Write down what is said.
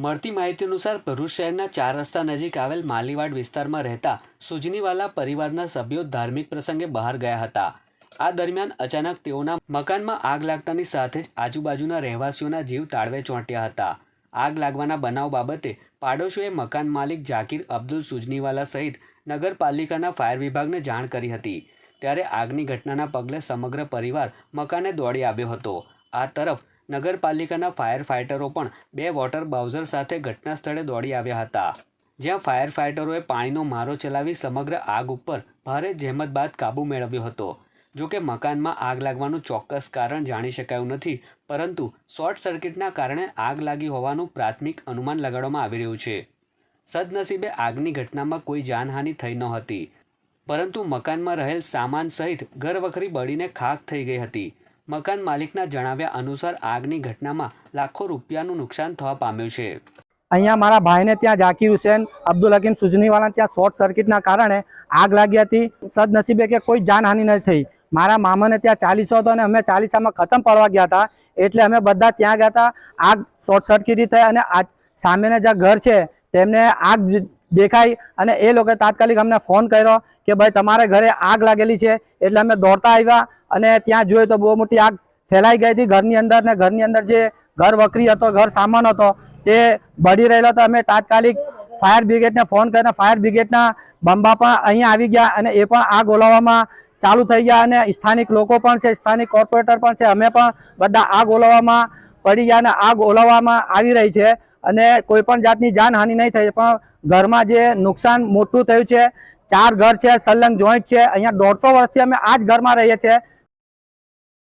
મળતી માહિતી અનુસાર ભરૂચ શહેરના ચાર રસ્તા નજીક આવેલ માલીવાડ વિસ્તારમાં રહેતા સુજનીવાલા પરિવારના સભ્યો ધાર્મિક પ્રસંગે બહાર ગયા હતા. આ દરમિયાન અચાનક તેઓના મકાનમાં આગ લાગતાની સાથે જ આજુબાજુના રહેવાસીઓના જીવ તાળવે ચોંટ્યા હતા. આગ લાગવાના બનાવ બાબતે પાડોશીઓએ મકાન માલિક જાકીર અબ્દુલ સુજનીવાલા સહિત નગરપાલિકાના ફાયર વિભાગને જાણ કરી હતી. ત્યારે આગની ઘટનાના પગલે સમગ્ર પરિવાર મકાને દોડી આવ્યો હતો. આ તરફ નગરપાલિકાના ફાયર ફાઇટરો પણ બે વોટર બાઉઝર સાથે ઘટના સ્થળે દોડી આવ્યા હતા. જ્યાં ફાયર ફાઇટરોએ પાણીનો મારો ચલાવી સમગ્ર આગ ઉપર ભારે જહેમત બાદ કાબૂ મેળવ્યો હતો. જો કે મકાનમાં આગ લાગવાનું ચોક્કસ કારણ જાણી શકાયું નથી, પરંતુ શોર્ટ સર્કિટના કારણે આગ લાગી હોવાનું પ્રાથમિક અનુમાન લગાડવામાં આવી રહ્યું છે. સદનસીબે આગની ઘટનામાં કોઈ જાનહાનિ થઈ નહોતી પરંતુ મકાનમાં રહેલ સામાન સહિત ઘરવખરી બળીને ખાખ થઈ ગઈ હતી. મકાન માલિકના જણાવ્યા અનુસાર આગની ઘટનામાં લાખો રૂપિયાનું નુકસાન થવા પામ્યું છે. અહીંયા મારા ભાઈને ત્યાં ઝાકીર હુસેન, અબ્દુલ હકીમ સુજનીવાલા ત્યાં શોર્ટ સર્કિટના કારણે આગ લાગી હતી. સદનસીબે કે કોઈ જાનહાનિ નથી થઈ. મારા મામાને ત્યાં ચાલીસો હતો અને અમે ચાલીસામાં ખતમ પડવા ગયા હતા. એટલે અમે બધા ત્યાં ગયા હતા. આગ શોર્ટ સર્કિટ થઈ અને આ સામેના જે ઘર છે, તેમને આગ દેખાઈ અને એ લોકોએ તાત્કાલિક અમને ફોન કર્યો કે ભાઈ તમારે ઘરે આગ લાગેલી છે એટલે અમે દોડતા આવ્યા અને ત્યાં જોયું તો બહુ મોટી આગ ફેલાઈ ગઈ હતી ઘરની અંદર ને ઘરની અંદર જે ઘર વકરી હતો, ઘર સામાન હતો, તે બળી રહેલો હતો. અમે તાત્કાલિક ફાયર બ્રિગેડને ફોન કરીને ફાયર બ્રિગેડના બંબા પણ અહીંયા આવી ગયા અને એ પણ આગ ઓલાવવામાં ચાલુ થઈ ગયા અને સ્થાનિક લોકો પણ છે, સ્થાનિક કોર્પોરેટર પણ છે, અમે પણ બધા આગ ઓલાવવામાં પડી ગયા અને આગ ઓલાવવામાં આવી રહી છે અને કોઈ પણ જાતની જાનહાનિ નહીં થઈ. પણ ઘરમાં જે નુકસાન મોટું થયું છે, ચાર ઘર છે સલંગ જોઈન્ટ છે, અહીંયા દોઢસો વર્ષથી અમે આ જ ઘરમાં રહીએ છીએ.